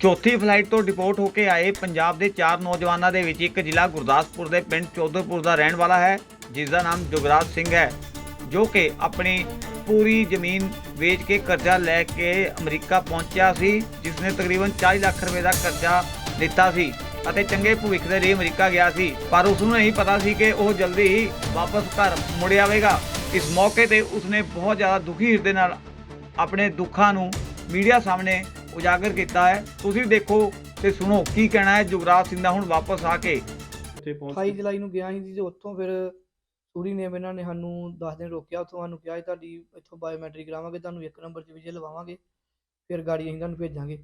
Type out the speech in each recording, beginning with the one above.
ਚੌਥੀ ਫਲਾਈਟ ਤੋਂ ਡਿਪੋਰਟ ਹੋ ਕੇ ਆਏ ਪੰਜਾਬ ਦੇ ਚਾਰ ਨੌਜਵਾਨਾਂ ਦੇ ਵਿੱਚ ਇੱਕ ਜ਼ਿਲ੍ਹਾ ਗੁਰਦਾਸਪੁਰ ਦੇ ਪਿੰਡ ਚੌਧਰਪੁਰ ਦਾ ਰਹਿਣ ਵਾਲਾ ਹੈ ਜਿਸ ਦਾ ਨਾਮ ਜੁਗਰਾਜ ਸਿੰਘ ਹੈ, ਜੋ ਕਿ ਆਪਣੀ ਪੂਰੀ ਜ਼ਮੀਨ ਵੇਚ ਕੇ ਕਰਜ਼ਾ ਲੈ ਕੇ ਅਮਰੀਕਾ ਪਹੁੰਚਿਆ ਸੀ ਜਿਸ ਨੇ ਤਕਰੀਬਨ 40 ਲੱਖ ਰੁਪਏ ਦਾ ਕਰਜ਼ਾ ਲਿੱਤਾ ਸੀ ਅਤੇ ਚੰਗੇ ਭਵਿੱਖ ਦੇ ਲਈ ਅਮਰੀਕਾ ਗਿਆ ਸੀ, ਪਰ ਉਸ ਨੂੰ ਨਹੀਂ ਪਤਾ ਸੀ ਕਿ ਉਹ ਜਲਦੀ ਹੀ ਵਾਪਸ ਘਰ ਮੁੜ ਆਵੇਗਾ। ਇਸ ਮੌਕੇ ਤੇ ਉਸਨੇ ਬਹੁਤ ਜ਼ਿਆਦਾ ਦੁਖੀ ਹਿਰਦੇ ਨਾਲ ਆਪਣੇ ਦੁੱਖਾਂ ਨੂੰ ਮੀਡੀਆ ਸਾਹਮਣੇ ਉਜਾਗਰ ਕੀਤਾ ਹੈ। ਤੁਸੀਂ ਦੇਖੋ ਤੇ ਸੁਣੋ ਕੀ ਕਹਿਣਾ ਹੈ ਜੁਗਰਾਜ ਸਿੰਘ ਦਾ ਹੁਣ ਵਾਪਸ ਆ ਕੇ। ਉੱਥੇ ਪਹੁੰਚ 28 ਜੁਲਾਈ ਨੂੰ ਗਿਆ ਸੀ ਜੀ ਉੱਥੋਂ ਫਿਰ ਸੂਰੀ ਨੇ ਇਹਨਾਂ ਨੇ ਸਾਨੂੰ 10 ਦਿਨ ਰੋਕਿਆ। ਉੱਥੋਂ ਸਾਨੂੰ ਕਿਹਾ ਸੀ ਤੁਹਾਡੀ ਇੱਥੋਂ ਬਾਇਓਮੈਟ੍ਰਿਕ ਕਰਾਵਾਂਗੇ ਤੁਹਾਨੂੰ ਇੱਕ ਨੰਬਰ 'ਚ ਵਿਜੇ ਲਵਾਵਾਂਗੇ ਫਿਰ ਗਾੜੀ ਅਸੀਂ ਤੁਹਾਨੂੰ ਭੇਜਾਂਗੇ।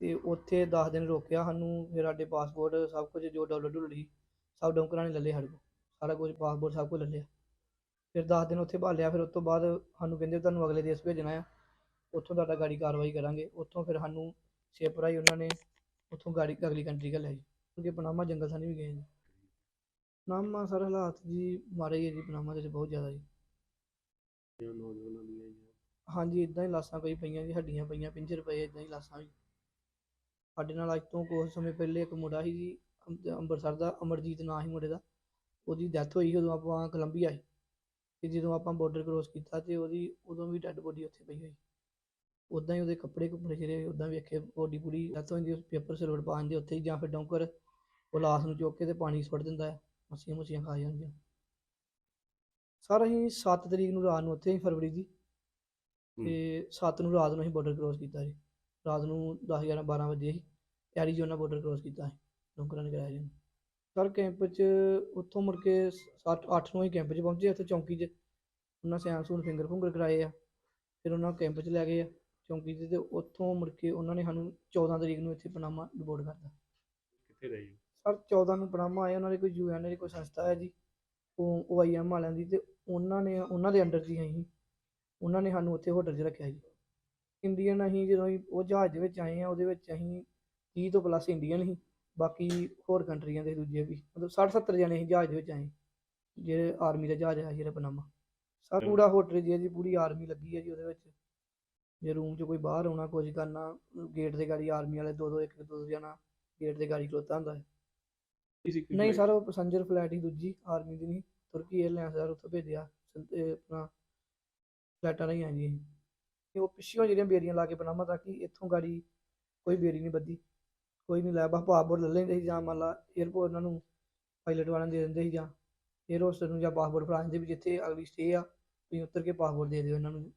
ਤੇ ਉੱਥੇ 10 ਦਿਨ ਰੋਕਿਆ ਸਾਨੂੰ ਫਿਰ ਸਾਡੇ ਪਾਸਪੋਰਟ ਸਭ ਕੁਝ ਜੋ ਡਾਲਰ ਡੁਲਰੀ ਸਭ ਡੌਂਕਰਾਂ ਨੇ ਲੱਲੇ ਸਾਡੇ ਕੋਲ। ਸਾਰਾ ਕੁਝ ਪਾਸਪੋਰਟ ਸਭ ਕੁਝ ਲੈ ਲਿਆ। ਫਿਰ 10 ਦਿਨ ਉੱਥੇ ਭਾਲਿਆ ਫਿਰ ਉਸ ਤੋਂ ਬਾਅਦ ਸਾਨੂੰ ਕਹਿੰਦੇ ਤੁਹਾਨੂੰ ਅਗਲੇ ਦੇਸ਼ ਭੇਜਣਾ ਆ। ਉੱਥੋਂ ਤੁਹਾਡਾ ਗਾੜੀ ਕਾਰਵਾਈ ਕਰਾਂਗੇ। ਉੱਥੋਂ ਫਿਰ ਸਾਨੂੰ ਸ਼ਿਪ ਰਾਹੀਂ ਉਹਨਾਂ ਨੇ ਉੱਥੋਂ ਗਾੜੀ ਅਗਲੀ ਕੰਟਰੀ ਘੱਲਿਆ ਜੀ ਕਿਉਂਕਿ ਪਨਾਮਾ ਜੰਗਲ ਸਾਨੀ ਵੀ ਗਏ ਜੀ ਪਨਾਮਾ ਸਰ ਹਾਲਾਤ ਜੀ ਮਾਰੇ ਹੀ ਹੈ ਜੀ ਪਨਾਮਾ ਦੇ ਵਿੱਚ ਬਹੁਤ ਜ਼ਿਆਦਾ ਜੀ। ਨੌਜਵਾਨਾਂ ਦੀਆਂ ਜੀ। ਹਾਂਜੀ ਇਦਾਂ ਹੀ ਲਾਸਾਂ ਕਈ ਪਈਆਂ ਜੀ ਹੱਡੀਆਂ ਪਈਆਂ ਪਿੰਜਰ ਪਏ ਇਦਾਂ ਹੀ ਲਾਸਾਂ ਵੀ। ਸਾਡੇ ਨਾਲ ਅੱਜ ਤੋਂ ਕੁਝ ਸਮੇਂ ਪਹਿਲੇ ਇੱਕ ਮੁੰਡਾ ਸੀ ਜੀ ਅੰਮ- ਅੰਮ੍ਰਿਤਸਰ ਦਾ ਅਮਰਜੀਤ ਨਾਂ ਸੀ ਮੁੰਡੇ ਦਾ। ਉਹਦੀ ਡੈਥ ਹੋਈ ਉਦੋਂ ਆਪਾਂ ਕੋਲੰਬੀਆ ਸੀ। ਤੇ ਜਦੋਂ ਆਪਾਂ ਬਾਰਡਰ ਕ੍ਰੋਸ ਕੀਤਾ ਤੇ ਉਹਦੀ ਉਦੋਂ ਵੀ ਡੈੱਡ ਬੋਡੀ ਉੱਥੇ ਪਈ ਹੋਈ। ਉਦਾਂ ਹੀ ਉਹਦੇ ਕੱਪੜੇ ਕੁੱਪੜੇ ਜਿਹੜੇ ਉਦਾਂ ਵੇਖੇ ਬੋਡੀ ਪੂਰੀ ਜਾਂਦੀ ਉਸ ਪੇਪਰ ਸਿਲਵਰ ਪਾ ਦਿੰਦੇ ਉੱਥੇ ਹੀ ਜਾਂ ਫਿਰ ਡੌਂਕਰ ਉਹ ਲਾਸ਼ ਨੂੰ ਚੁੱਕ ਕੇ ਤੇ ਪਾਣੀ ਸੁੱਟ ਦਿੰਦਾ ਹੈ ਮੱਛੀਆਂ ਮੁੱਛੀਆਂ ਖਾ ਜਾਂਦੀਆਂ। ਸਰ ਅਸੀਂ 7 ਤਰੀਕ ਨੂੰ ਰਾਤ ਨੂੰ ਉੱਥੇ ਹੀ ਫਰਵਰੀ ਦੀ। ਤੇ 7 ਨੂੰ ਰਾਤ ਨੂੰ ਅਸੀਂ ਬਾਰਡਰ ਕ੍ਰੋਸ ਕੀਤਾ ਜੀ ਰਾਤ ਨੂੰ 10 11 12 ਵਜੇ ਸੀ ਐਰੀਜ਼ੋਨਾ ਬਾਰਡਰ ਕ੍ਰੋਸ ਕੀਤਾ ਸੀ ਡੋਂਕਰਾਂ ਨੇ ਕਰਾਇਆ ਜੀ ਸਰ ਕੈਂਪ 'ਚ ਉੱਥੋਂ ਮੁੜ ਕੇ 7 8 ਨੂੰ ਹੀ ਕੈਂਪ 'ਚ ਪਹੁੰਚੇ ਉੱਥੇ ਚੌਂਕੀ 'ਚ। ਉਹਨਾਂ ਸਿਆਣ ਸੂਣ ਫਿੰਗਰ ਫੁੰਗਰ ਕਰਾਏ ਆ ਫਿਰ ਉਹਨਾਂ ਕੈਂਪ 'ਚ ਲੈ ਗਏ ਆ। ਚੌਂਕੀ ਤੇ ਉੱਥੋਂ ਮੁੜ ਕੇ ਉਹਨਾਂ ਨੇ ਸਾਨੂੰ 14 ਤਰੀਕ ਨੂੰ ਇੱਥੇ ਪਨਾਮਾ ਡਿਪੋਰਟ ਕਰਤਾ। ਕਿੱਥੇ ਰਹੇ ਜੀ? ਸਰ 14 ਨੂੰ ਪਨਾਮਾ ਆਏ ਉਹਨਾਂ ਦੀ ਕੋਈ ਯੂਐਨ ਦੀ ਕੋਈ ਸੰਸਥਾ ਹੈ ਜੀ ਉਹ ਓਆਈਐਮ ਵਾਲਿਆਂ ਦੀ ਤੇ ਉਹਨਾਂ ਨੇ ਉਹਨਾਂ ਦੇ ਅੰਡਰ ਹੀ ਅਸੀਂ ਉਹਨਾਂ ਨੇ ਸਾਨੂੰ ਉੱਥੇ ਹੋਟਲ 'ਚ ਰੱਖਿਆ ਜੀ। ਇੰਡੀਅਨ ਅਸੀਂ ਜਦੋਂ ਉਹ ਜਹਾਜ਼ ਦੇ ਵਿੱਚ ਆਏ ਆ ਉਹਦੇ ਵਿੱਚ ਅਸੀਂ 30 ਤੋਂ ਪਲੱਸ ਇੰਡੀਅਨ ਸੀ ਬਾਕੀ ਹੋਰ ਕੰਟਰੀਆਂ ਦੇ ਦੂਜੇ ਵੀ ਮਤਲਬ 60 70 ਜਣੇ ਅਸੀਂ ਜਹਾਜ਼ ਦੇ ਵਿੱਚ ਆਏ ਜਿਹੜੇ ਆਰਮੀ ਦਾ ਜਹਾਜ਼ ਆ ਜਿਹੜਾ ਪਨਾਮਾ। ਸਰ ਪੂਰਾ ਹੋਟਲ ਜੀ ਹੈ ਜੀ ਪੂਰੀ ਆਰਮੀ ਲੱਗੀ ਹੈ ਜੀ ਉਹਦੇ ਵਿੱਚ। ਜੇ ਰੂਮ 'ਚ ਕੋਈ ਬਾਹਰ ਆਉਣਾ ਕੁਝ ਕਰਨਾ ਗੇਟ ਦੇ ਗਾੜੀ ਆਰਮੀ ਵਾਲੇ ਦੋ ਦੋ ਇੱਕ ਇੱਕ ਦੋ ਦੋ ਜਾਣਾ ਗੇਟ ਦੇ ਗਾੜੀ ਖਲੋਤਾ ਹੁੰਦਾ ਹੈ। ਨਹੀਂ ਸਰ ਉਹ ਪੈਸੰਜਰ ਫਲੈਟ ਹੀ ਦੂਜੀ ਆਰਮੀ ਦੀ ਨਹੀਂ ਤੁਰਕੀ 에ਅਰਲਾਈਨਸ ਦਾ ਉੱਥੇ ਭੇਜਿਆ ਤੇ ਆਪਣਾ ਫਲੈਟਾਂ ਨਹੀਂ ਆਈਆਂ ਸੀ ਤੇ ਉਹ ਪਿੱਛੋਂ ਜਿਹੜੀਆਂ ਬੇਰੀਆਂ ਲਾ ਕੇ ਬਣਾਵਾ ਤਾਂ ਕਿ ਇੱਥੋਂ ਗਾੜੀ ਕੋਈ ਬੇਰੀ ਨਹੀਂ ਬੱਦੀ ਕੋਈ ਨਹੀਂ ਲੈ ਬਾ ਪਾਸਪੋਰਟ ਲੈ ਲੈਂਦੇ ਸੀ ਜਾਂ ਮੰਨ ਲਾ 에ਅਰਪੋਰਟ ਉਹਨਾਂ ਨੂੰ ਪਾਇਲਟ ਵਾਲਿਆਂ ਦੇ ਦਿੰਦੇ ਸੀ ਜਾਂ 에ਅਰ ਹੋਸਟਲ ਨੂੰ ਜਾਂ ਪਾਸਪੋਰਟ ਫੜਾ ਦਿੰਦੇ ਵੀ ਜਿੱਥੇ ਅਗਲੀ ਸਟੇਅ ਆ ਤੁਸੀਂ ਉਤਰ ਕੇ ਪਾਸਪੋਰਟ ਦੇ ਦਿਓ ਇਹਨਾਂ ਨੂੰ।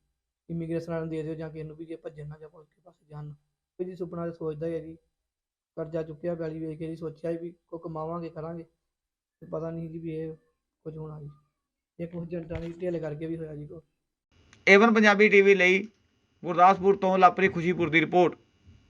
ਇਮੀਗ੍ਰੇਸ਼ਨ ਵਾਲਿਆਂ ਨੂੰ ਦੇ ਦਿਓ ਜਾਂ ਕਿਸੇ ਨੂੰ ਵੀ ਜੇ ਭੱਜਣ ਨਾ ਜਾਂ ਪੁਲਿਸ ਕੇ ਪਾਸੇ ਜਾਣ ਕੋਈ ਜੀ ਸੁਪਨਾ ਤਾਂ ਸੋਚਦਾ ਹੀ ਹੈ ਜੀ। ਕਰਜ਼ਾ ਚੁੱਕਿਆ ਬੈਲੀ ਵੇਚ ਕੇ ਜੀ ਸੋਚਿਆ ਵੀ ਕੋ ਕਮਾਵਾਂਗੇ, ਕਰਾਂਗੇ। ਤੇ ਪਤਾ ਨਹੀਂ ਜੀ ਵੀ ਇਹ ਕੁਝ ਹੋਣਾ ਜੀ। ਇਹ ਕੁਝ ਜੰਟਾਂ ਦੀ ਢਿੱਲ ਕਰਕੇ ਵੀ ਹੋਇਆ ਜੀ ਕੋ ਏਵਨ ਪੰਜਾਬੀ ਟੀਵੀ ਲਈ ਗੁਰਦਾਸਪੁਰ ਤੋਂ ਲਾਪਰੀ ਖੁਸ਼ੀਪੁਰ ਦੀ ਰਿਪੋਰਟ।